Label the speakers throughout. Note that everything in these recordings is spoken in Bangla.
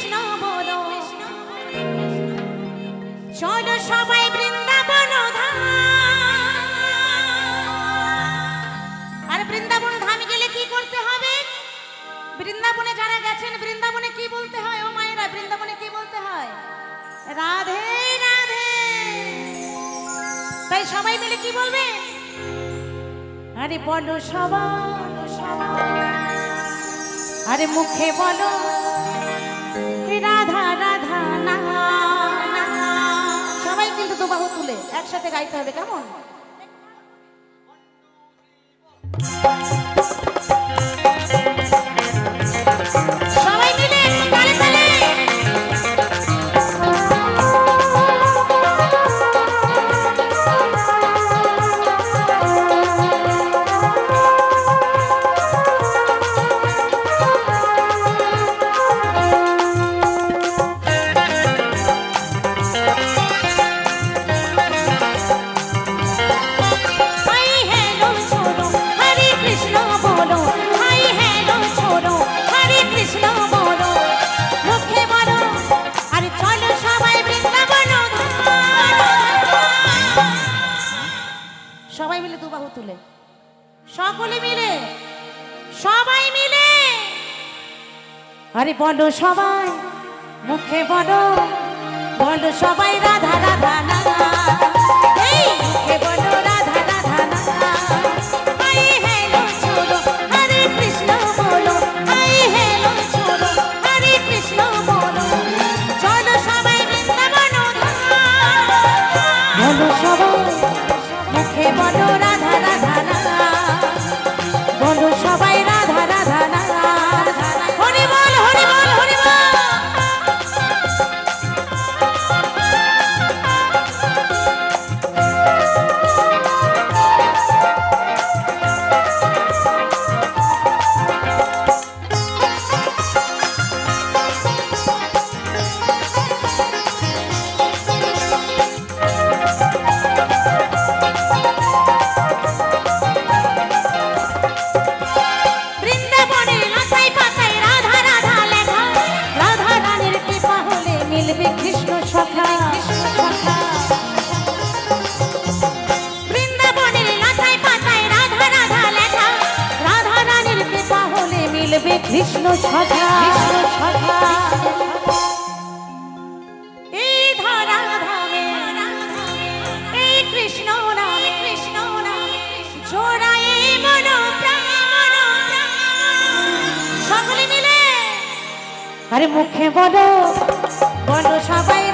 Speaker 1: কৃষ্ণ বলো। চলো সবাই বৃন্দাবন ধাম। আর বৃন্দাবন ধামে গেলে কি করতে হবে? বৃন্দাবনে যারা গেছেন, বৃন্দাবনে কি বলতে হয়? ও মায়েরা, বৃন্দাবনে কি বলতে হয়? রাধে রাধে। তাই সবাই মিলে কি বলবে? আরে বলো সবাই আরে মুখে বলো রাধা রাধা না। সবাই কিন্তু দুবাহু তুলে একসাথে গাইতে হবে কেমন তুলে। সকলে মিলে সবাই মিলে। আরে বলো সবাই মুখে বলো বলো সবাই সবাই আরে মুখে বলো। বলো সবাই।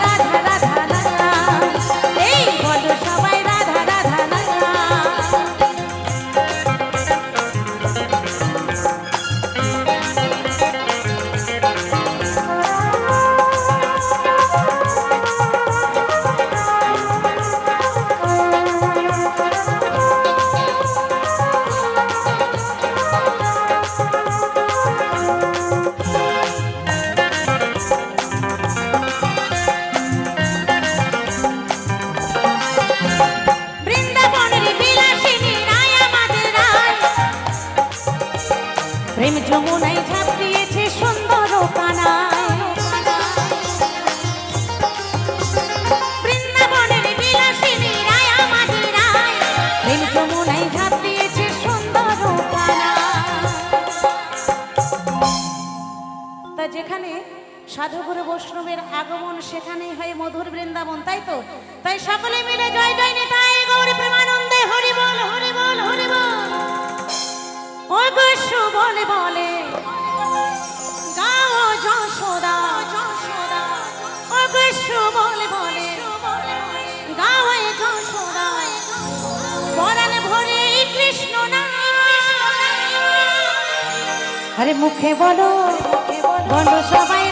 Speaker 1: সাধুগুরু বৈষ্ণবের আগমন সেখানেই হয় মধুর বৃন্দাবন, তাই তো? তাই সকলে মিলে জয় জয় নিতাই গৌর প্রেমানন্দে হরি বল হরি বল হরি বল। ও গোস্বু বলে বলে, গাও যশোদা। যশোদা ও গোস্বু বলে বলে, গাও যশোদা। আরে মুখে বলো বলো সবাই